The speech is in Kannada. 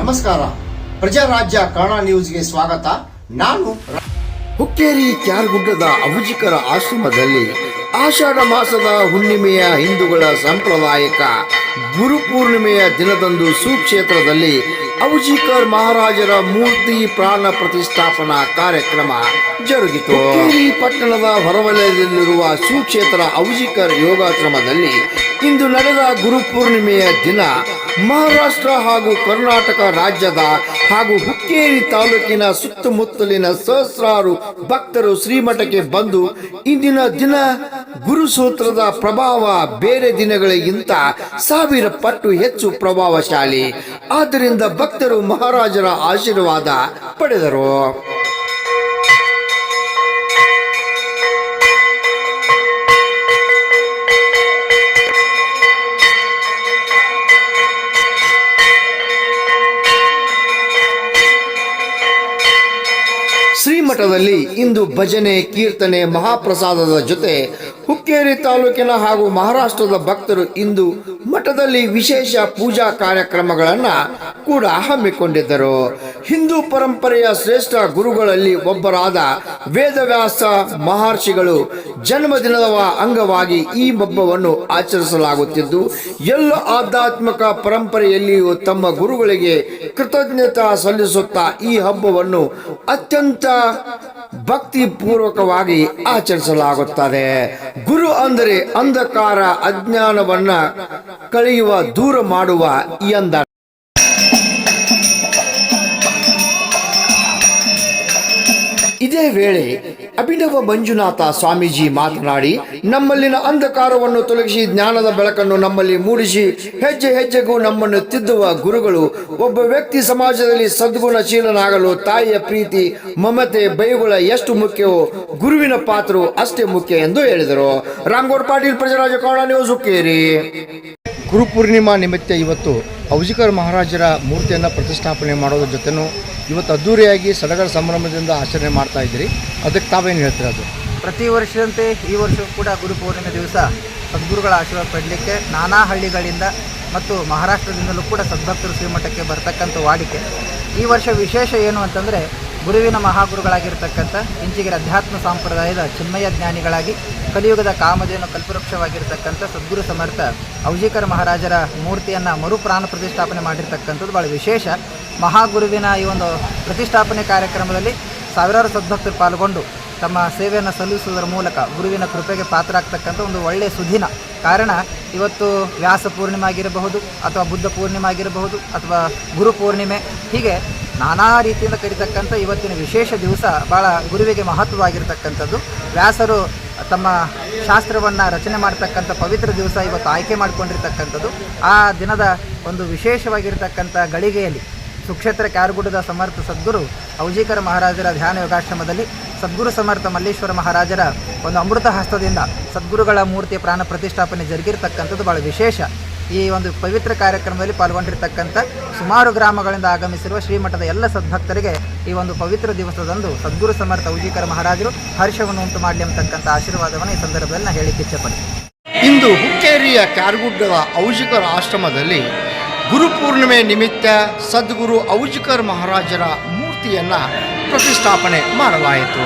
ನಮಸ್ಕಾರ. ಪ್ರಜಾರಾಜ್ಯ ಕನ್ನಡ ನ್ಯೂಸ್ಗೆ ಸ್ವಾಗತ. ನಾನು ಹುಕ್ಕೇರಿ ಕ್ಯಾರ್ಗುಡ್ಡದ ಅವುಜಿಕರ ಆಶ್ರಮದಲ್ಲಿ ಆಷಾಢ ಮಾಸದ ಹುಣ್ಣಿಮೆಯ ಹಿಂದೂಗಳ ಸಾಂಪ್ರದಾಯಿಕ ಗುರುಪೂರ್ಣಿಮೆಯ ದಿನದಂದು ಸುಕ್ಷೇತ್ರದಲ್ಲಿ ಅವುಜಿಕರ್ ಮಹಾರಾಜರ ಮೂರ್ತಿ ಪ್ರಾಣ ಪ್ರತಿಷ್ಠಾಪನಾ ಕಾರ್ಯಕ್ರಮ ಜರುಗಿತು. ಪಟ್ಟಣದ ಹೊರವಲಯದಲ್ಲಿರುವ ಸುಕ್ಷೇತ್ರ ಔಜಿಕರ್ ಯೋಗಾಶ್ರಮದಲ್ಲಿ ಇಂದು ನಡೆದ ಗುರುಪೂರ್ಣಿಮೆಯ ದಿನ. ಮಹಾರಾಷ್ಟ್ರ ಹಾಗೂ ಕರ್ನಾಟಕ ರಾಜ್ಯದ ಹಾಗೂ ಹುಕ್ಕೇರಿ ತಾಲೂಕಿನ ಸುತ್ತಮುತ್ತಲಿನ ಸಹಸ್ರಾರು ಭಕ್ತರು ಶ್ರೀಮಠಕ್ಕೆ ಬಂದು ಇಂದಿನ ದಿನ ಗುರುಸೂತ್ರದ ಪ್ರಭಾವ ಬೇರೆ ದಿನಗಳಿಗಿಂತ ಸಾವಿರ ಪಟ್ಟು ಹೆಚ್ಚು ಪ್ರಭಾವಶಾಲಿ. ಆದ್ದರಿಂದ ಭಕ್ತರು ಮಹಾರಾಜರ ಆಶೀರ್ವಾದ ಪಡೆದರು. ಶ್ರೀಮಠದಲ್ಲಿ ಇಂದು ಭಜನೆ, ಕೀರ್ತನೆ, ಮಹಾಪ್ರಸಾದದ ಜೊತೆ ಹುಕ್ಕೇರಿ ತಾಲೂಕಿನ ಹಾಗೂ ಮಹಾರಾಷ್ಟ್ರದ ಭಕ್ತರು ಇಂದು ಮಠದಲ್ಲಿ ವಿಶೇಷ ಪೂಜಾ ಕಾರ್ಯಕ್ರಮಗಳನ್ನು ಕೂಡ ಹಮ್ಮಿಕೊಂಡಿದ್ದರು. ಹಿಂದೂ ಪರಂಪರೆಯ ಶ್ರೇಷ್ಠ ಗುರುಗಳಲ್ಲಿ ಒಬ್ಬರಾದ ವೇದವ್ಯಾಸ ಮಹರ್ಷಿಗಳು ಜನ್ಮದಿನದ ಅಂಗವಾಗಿ ಈ ಹಬ್ಬವನ್ನು ಆಚರಿಸಲಾಗುತ್ತಿದ್ದು, ಎಲ್ಲ ಆಧ್ಯಾತ್ಮಿಕ ಪರಂಪರೆಯಲ್ಲಿಯೂ ತಮ್ಮ ಗುರುಗಳಿಗೆ ಕೃತಜ್ಞತೆ ಸಲ್ಲಿಸುತ್ತಾ ಈ ಹಬ್ಬವನ್ನು ಅತ್ಯಂತ ಭಕ್ತಿಪೂರ್ವಕವಾಗಿ ಆಚರಿಸಲಾಗುತ್ತದೆ. ಗುರು ಅಂದರೆ ಅಂಧಕಾರ, ಅಜ್ಞಾನವನ್ನ ಕಳೆಯುವ, ದೂರ ಮಾಡುವ ಎಂದ ಇದೇ ವೇಳೆ ಅಭಿನವ ಮಂಜುನಾಥ ಸ್ವಾಮೀಜಿ ಮಾತನಾಡಿ, ನಮ್ಮಲ್ಲಿನ ಅಂಧಕಾರವನ್ನು ತೊಲಗಿಸಿ ಜ್ಞಾನದ ಬೆಳಕನ್ನು ನಮ್ಮಲ್ಲಿ ಮೂಡಿಸಿ, ಹೆಜ್ಜೆ ಹೆಜ್ಜೆಗೂ ನಮ್ಮನ್ನು ತಿದ್ದುವ ಗುರುಗಳು, ಒಬ್ಬ ವ್ಯಕ್ತಿ ಸಮಾಜದಲ್ಲಿ ಸದ್ಗುಣಶೀಲನಾಗಲು ತಾಯಿಯ ಪ್ರೀತಿ, ಮಮತೆ, ಬೈಗುಳ ಎಷ್ಟು ಮುಖ್ಯವೋ ಗುರುವಿನ ಪಾತ್ರವು ಅಷ್ಟೇ ಮುಖ್ಯ ಎಂದು ಹೇಳಿದರು. ರಾಮಗೌಡ ಪಾಟೀಲ್, ಪ್ರಜರಾಜ ಕೌಡ ನ್ಯೂಸ್, ಹುಕ್ಕೇರಿ. ಗುರುಪೂರ್ಣಿಮಾ ನಿಮಿತ್ತ ಇವತ್ತು ಔಜಿಕರ್ ಮಹಾರಾಜರ ಮೂರ್ತಿಯನ್ನು ಪ್ರತಿಷ್ಠಾಪನೆ ಮಾಡೋದ್ರ ಜೊತೆನೂ ಇವತ್ತು ಅದ್ದೂರಿಯಾಗಿ ಸಡಗರ ಸಂಭ್ರಮದಿಂದ ಆಚರಣೆ ಮಾಡ್ತಾ ಇದ್ದೀರಿ. ಅದಕ್ಕೆ ತಾವೇನು ಹೇಳ್ತೀರಾ ಅದು? ಪ್ರತಿ ವರ್ಷದಂತೆ ಈ ವರ್ಷವೂ ಕೂಡ ಗುರು ಪೂರ್ಣಿಮೆ ದಿವಸ ಸದ್ಗುರುಗಳ ಆಶೀರ್ವಾದ ಪಡಲಿಕ್ಕೆ ನಾನಾ ಹಳ್ಳಿಗಳಿಂದ ಮತ್ತು ಮಹಾರಾಷ್ಟ್ರದಿಂದಲೂ ಕೂಡ ಸದ್ಭಕ್ತರು ಶ್ರೀಮಠಕ್ಕೆ ಬರ್ತಕ್ಕಂಥ ವಾಡಿಕೆ. ಈ ವರ್ಷ ವಿಶೇಷ ಏನು ಅಂತಂದರೆ ಗುರುವಿನ ಮಹಾಗುರುಗಳಾಗಿರ್ತಕ್ಕಂಥ ಇಂಚಿಗಿರ ಅಧ್ಯಾತ್ಮ ಸಂಪ್ರದಾಯದ ಚಿನ್ಮಯ ಜ್ಞಾನಿಗಳಾಗಿ ಕಲಿಯುಗದ ಕಾಮಧೇನು ಕಲ್ಪವೃಕ್ಷವಾಗಿರ್ತಕ್ಕಂಥ ಸದ್ಗುರು ಸಮರ್ಥ ಔಜಿಕರ ಮಹಾರಾಜರ ಮೂರ್ತಿಯನ್ನು ಮರುಪ್ರಾಣ ಪ್ರತಿಷ್ಠಾಪನೆ ಮಾಡಿರ್ತಕ್ಕಂಥದ್ದು ಭಾಳ ವಿಶೇಷ. ಮಹಾಗುರುವಿನ ಈ ಒಂದು ಪ್ರತಿಷ್ಠಾಪನೆ ಕಾರ್ಯಕ್ರಮದಲ್ಲಿ ಸಾವಿರಾರು ಸದ್ಭಕ್ತರು ಪಾಲ್ಗೊಂಡು ತಮ್ಮ ಸೇವೆಯನ್ನು ಸಲ್ಲಿಸುವುದರ ಮೂಲಕ ಗುರುವಿನ ಕೃಪೆಗೆ ಪಾತ್ರರಾಗ್ತಕ್ಕಂಥ ಒಂದು ಒಳ್ಳೆಯ ಸುದಿನ. ಕಾರಣ, ಇವತ್ತು ವ್ಯಾಸ ಪೂರ್ಣಿಮೆ ಆಗಿರಬಹುದು ಅಥವಾ ಬುದ್ಧ ಪೂರ್ಣಿಮೆ ಆಗಿರಬಹುದು ಅಥವಾ ಗುರು ಪೂರ್ಣಿಮೆ. ಹೀಗೆ ನಾನಾ ರೀತಿಯಿಂದ ಕರೀತಕ್ಕಂಥ ಇವತ್ತಿನ ವಿಶೇಷ ದಿವಸ ಭಾಳ ಗುರುವಿಗೆ ಮಹತ್ವವಾಗಿರ್ತಕ್ಕಂಥದ್ದು. ವ್ಯಾಸರು ತಮ್ಮ ಶಾಸ್ತ್ರವನ್ನು ರಚನೆ ಮಾಡ್ತಕ್ಕಂಥ ಪವಿತ್ರ ದಿವಸ ಇವತ್ತು ಆಯ್ಕೆ ಮಾಡಿಕೊಂಡಿರ್ತಕ್ಕಂಥದ್ದು. ಆ ದಿನದ ಒಂದು ವಿಶೇಷವಾಗಿರ್ತಕ್ಕಂಥ ಗಳಿಗೆಯಲ್ಲಿ ಸುಕ್ಷೇತ್ರ ಕ್ಯಾರ್ಗುಡದ ಸಮರ್ಥ ಸದ್ಗುರು ಔಜಿಕರ ಮಹಾರಾಜರ ಧ್ಯಾನ ಯೋಗಾಶ್ರಮದಲ್ಲಿ ಸದ್ಗುರು ಸಮರ್ಥ ಮಲ್ಲೇಶ್ವರ ಮಹಾರಾಜರ ಒಂದು ಅಮೃತ ಹಸ್ತದಿಂದ ಸದ್ಗುರುಗಳ ಮೂರ್ತಿಯ ಪ್ರಾಣ ಪ್ರತಿಷ್ಠಾಪನೆ ಜರುಗಿರ್ತಕ್ಕಂಥದ್ದು ಭಾಳ ವಿಶೇಷ. ಈ ಒಂದು ಪವಿತ್ರ ಕಾರ್ಯಕ್ರಮದಲ್ಲಿ ಪಾಲ್ಗೊಂಡಿರ್ತಕ್ಕಂಥ ಸುಮಾರು ಗ್ರಾಮಗಳಿಂದ ಆಗಮಿಸಿರುವ ಶ್ರೀಮಠದ ಎಲ್ಲ ಸದ್ಭಕ್ತರಿಗೆ ಈ ಒಂದು ಪವಿತ್ರ ದಿವಸದಂದು ಸದ್ಗುರು ಸಮರ್ಥ ಉಜಿಕರ ಮಹಾರಾಜರು ಹರ್ಷವನ್ನು ಉಂಟು ಮಾಡಲಿ ಅಂತಕ್ಕಂಥ ಆಶೀರ್ವಾದವನ್ನು ಈ ಸಂದರ್ಭದಲ್ಲಿ ನಾನು ಹೇಳಿಕ್ಕೆ ಇಂದು ಹುಕ್ಕೇರಿಯ ಕ್ಯಾರ್ಗುಡ್ಡದ ಔಜಿಕರ ಆಶ್ರಮದಲ್ಲಿ ಗುರುಪೂರ್ಣಿಮೆ ನಿಮಿತ್ತ ಸದ್ಗುರು ಔಜಿಕರ್ ಮಹಾರಾಜರ ಮೂರ್ತಿಯನ್ನು ಪ್ರತಿಷ್ಠಾಪನೆ ಮಾಡಲಾಯಿತು.